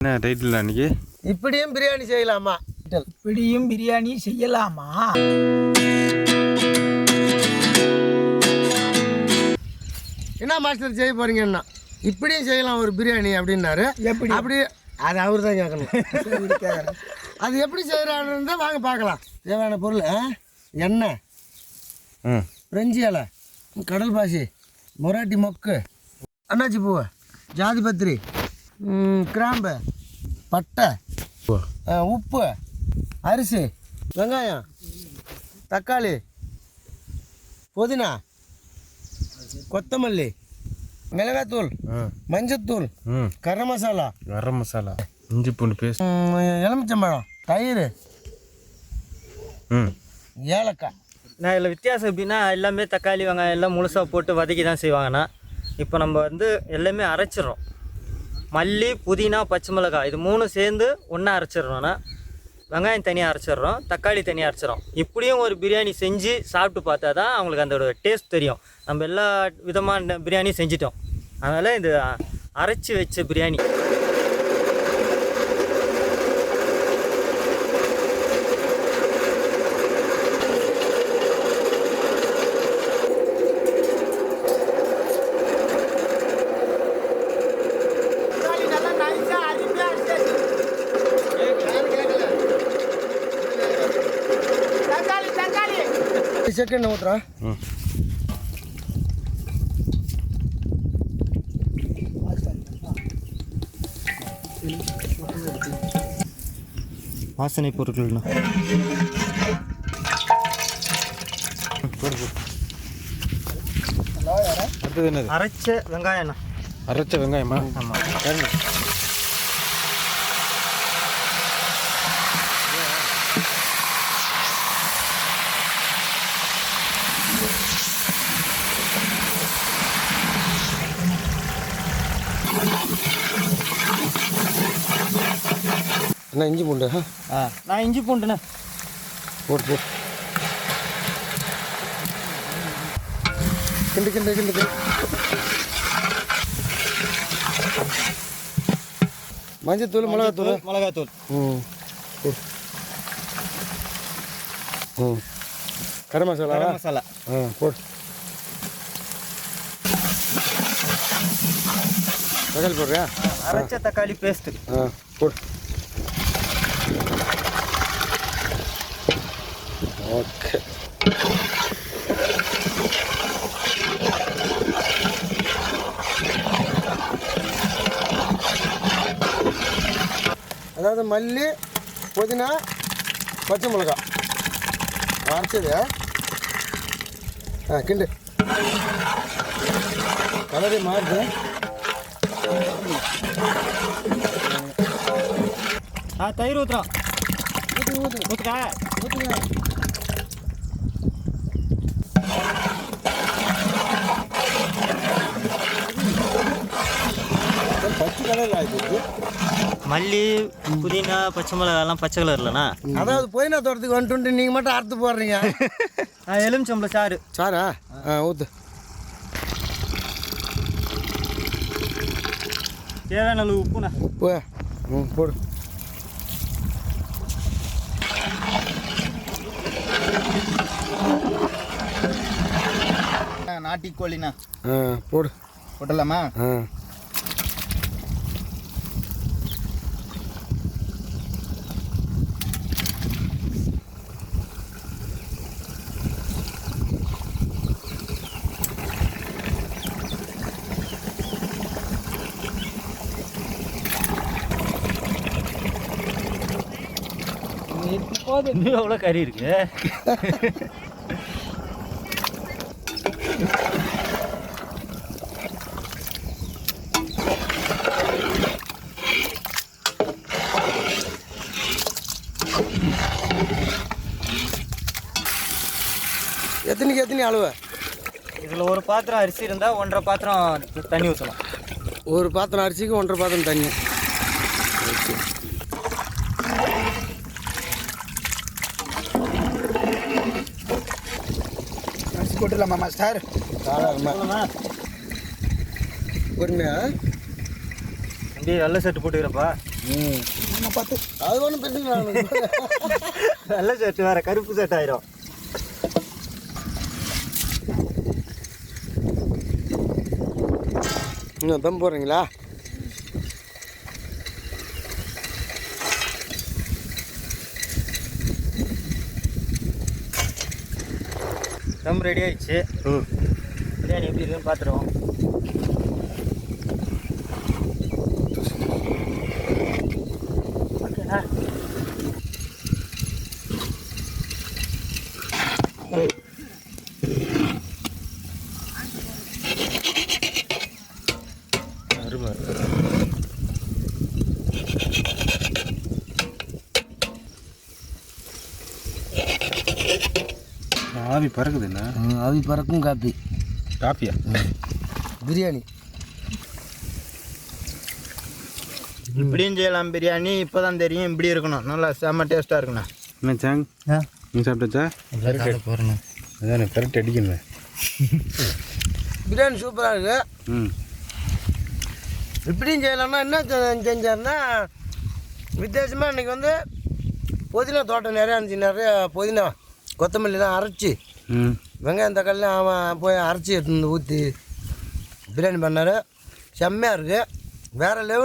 என்ன டைட்டில் அன்னைக்கு இப்படியும் பிரியாணி செய்யலாமா? இப்படியும் பிரியாணி செய்யலாமா? என்ன மாஸ்டர் செய்ய போறீங்கன்னா இப்படியும் செய்யலாம் ஒரு பிரியாணி அப்படின்னாரு. எப்படி? அப்படி அது அவர் தான் கேட்கணும். அது எப்படி செய்கிறான்னு வாங்க பார்க்கலாம். தேவையான பொருள்? எண்ணெய் ம் பிரெஞ்சி இலை கடல் பாசி மொராட்டி மொக்கு அன்னாச்சி பூவு ஜாதி பத்திரி ம், கிராம்பு பட்டை உப்பு. அரிசி வெங்காயம் தக்காளி புதினா கொத்தமல்லி மிளகாத்தூள் ம் மஞ்சத்தூள் ம் கரம் மசாலா. கரம் மசாலா இஞ்சி பூண்டு பேஸ்ட். எலுமிச்சம்பழம் தயிர் ம். ஏலக்காய். நான் இதில் வித்தியாசம் எப்படின்னா எல்லாமே தக்காளி வெங்காயம் எல்லாம் முழுசாக போட்டு வதக்கி தான் செய்வாங்கண்ணா இப்போ நம்ம வந்து எல்லாமே அரைச்சிடுறோம். மல்லி புதினா பச்சை மிளகாய் இது மூணும் சேர்ந்து ஒன்றா அரைச்சிடணும்னா வெங்காயம் தனியாக அரைச்சிடுறோம் தக்காளி தனியாக அரைச்சிடுறோம். இப்படியும் ஒரு பிரியாணி செஞ்சு சாப்பிட்டு பார்த்தா தான் அவங்களுக்கு அதோட டேஸ்ட் தெரியும். நம்ம எல்லா விதமான பிரியாணியும் செஞ்சிட்டோம். அதனால் இது அரைச்சி வச்ச பிரியாணி. செகண்ட் ஊற்றுறேன் ம் வாசனை பொருட்கள்ண்ணா அடுத்தது என்னது அரைச்ச வெங்காயம்ண்ணா அரைச்ச வெங்காயமா ஆமாம் என்ன இஞ்சி பூண்டு ஆ? நான் இஞ்சி பூண்டுண்ணே. போட்டு போட்டு கிண்டு கிண்டு கிண்டு. மஞ்சத்தூள் மிளகாத்தூள். மிளகாத்தூள். ம். ம். கரம் மசாலா? கரம் மசாலா. ஆ போடு. தக்காளி போடுறியா அரைச்ச தக்காளி பேஸ்ட்டு ஆ போடு. ஓகே. அதாவது மல்லி புதினா பச்சை மிளகாய் அரைச்சது ஆ? கிண்டு. கலரே மாறுது. ஆ தயிர் ஊற்றுறோம் ஊற்றுக்கா பச்சை கலரில் மல்லி புதினா பச்சை மிளகாலாம் பச்சை கலர் இல்லைண்ணா? அதாவது புதினா தோட்டத்துக்கு வந்துட்டு நீங்கள் மட்டும் அறுத்து போடுறீங்க. ஆ எலுமிச்சம்பளம் சாறு. சாரா ஆ ஊற்று தேவையான அளவு உப்புண்ணா. போ ம் போடு. நாட்டிக்கோழிண்ணா. ஆ போடு. போட்டலாமா ஆ. இன்னும் எவ்வளோ கறி இருக்கு? எத்தனைக்கு எத்தனை அளவு? இதில் ஒரு பாத்திரம் அரிசி இருந்தால் ஒன்றரை பாத்திரம் தண்ணி ஊற்றணும் ஒரு பாத்திரம் அரிசிக்கு ஒன்றரை பாத்திரம் தண்ணி. போட்டுடலாமா மாஸ்டர் பொறுமையா? அப்படியே வெள்ளை சட்டு போட்டுக்கிறப்பா. ம். பார்த்து. அது ஒன்றும் பிரச்சனை நல்ல ஷர்ட் வேறு கருப்பு ஷர்ட் ஆயிரும். இன்னும் தம் போடுறீங்களா? தம் ரெடி ஆயிடுச்சு. ம். பிரியாணி எப்படி இருக்குன்னு பார்த்துருவோம் ஓகேண்ணா. ஆவி பறக்குது என்ன? அவி பறக்கும் காப்பி. காப்பியா? பிரியாணி. இப்படியும் செய்யலாம் பிரியாணி. இப்போ தான் தெரியும் இப்படி இருக்கணும். நல்லா செம்ம டேஸ்ட்டாக இருக்குண்ணா. என்ன சாங்? நீ சாப்பிட்டாச்சா? போகிறேண்ணா அதானே கரெக்ட் அடிக்கணும். பிரியாணி சூப்பராக இருக்கு. ம். இப்படியும் செய்யலாம்னா என்ன செ- செஞ்சாருன்னா வித்தியாசமாக இன்றைக்கி வந்து புதினா தோட்டம் நிறையா இருந்துச்சு நிறைய புதினா கொத்தமல்லிலாம் அரைச்சி ம் வெங்காயம் தக்காளி அவன் போய் அரைச்சி எடுத்து ஊற்றி பிரியாணி பண்ணார். செம்மையாக இருக்குது வேறு லெவல்